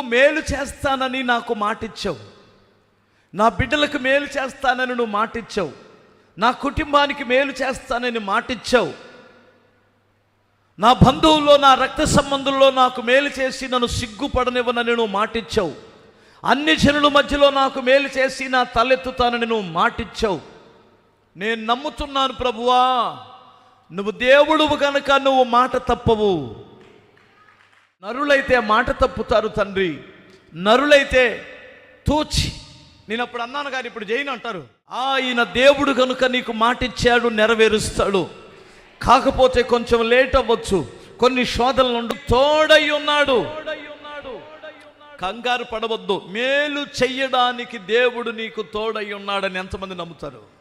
నువ్వు మేలు చేస్తానని నాకు మాటిచ్చావు. నా బిడ్డలకు మేలు చేస్తానని నువ్వు మాటిచ్చావు. నా కుటుంబానికి మేలు చేస్తానని మాటిచ్చావు. నా బంధువుల్లో నా రక్త సంబంధుల్లో నాకు మేలు చేసి నన్ను సిగ్గుపడనివ్వనని నువ్వు మాటిచ్చావు. అన్ని జనుల మధ్యలో నాకు మేలు చేసి నా తలెత్తుతానని నువ్వు మాటిచ్చావు. నేను నమ్ముతున్నాను ప్రభువా నువ్వు దేవుడువు కనుక నువ్వు మాట తప్పవు. నరులైతే మాట తప్పుతారు తండ్రి. నరులైతే తూచి. నేను అప్పుడు అన్నాను కానీ ఇప్పుడు జైన్ అంటారు. ఆయన దేవుడు కనుక నీకు మాటిచ్చాడు నెరవేరుస్తాడు. కాకపోతే కొంచెం లేట్ అవ్వచ్చు. కొన్ని శోధనలు ఉండు తోడై ఉన్నాడు. కంగారు పడవద్దు. మేలు చెయ్యడానికి దేవుడు నీకు తోడై ఉన్నాడని ఎంతమంది నమ్ముతారు?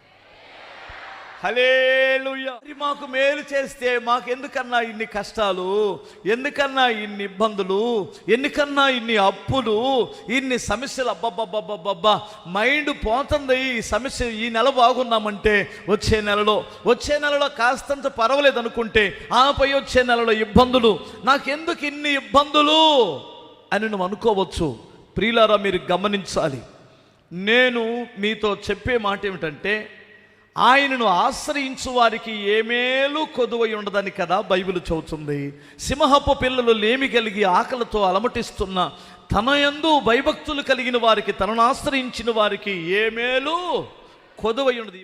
హలేలుయ్యా మాకు మేలు చేస్తే మాకు ఎందుకన్నా ఇన్ని కష్టాలు? ఎందుకన్నా ఇన్ని ఇబ్బందులు? ఎందుకన్నా ఇన్ని అప్పులు? ఇన్ని సమస్యలు? అబ్బబ్బబ్బబ్బబ్బా మైండ్ పోతుంది ఈ సమస్య. ఈ నెల బాగున్నామంటే వచ్చే నెలలో. వచ్చే నెలలో కాస్తంత పర్వాలేదు అనుకుంటే ఆపై వచ్చే నెలలో ఇబ్బందులు. నాకెందుకు ఇన్ని ఇబ్బందులు? అని నువ్వు అనుకోవచ్చు. ప్రియులారా మీరు గమనించాలి. నేను మీతో చెప్పే మాట ఏమిటంటే ఆయనను ఆశ్రయించు వారికి ఏమేలు కొదువై ఉండదని కదా బైబిల్ చదువుతుంది సింహపు పిల్లలు లేమి కలిగి ఆకలితో అలమటిస్తున్న తన యందు భయభక్తులు కలిగిన వారికి తనను ఆశ్రయించిన వారికి ఏమేలు కొదువై ఉండదు.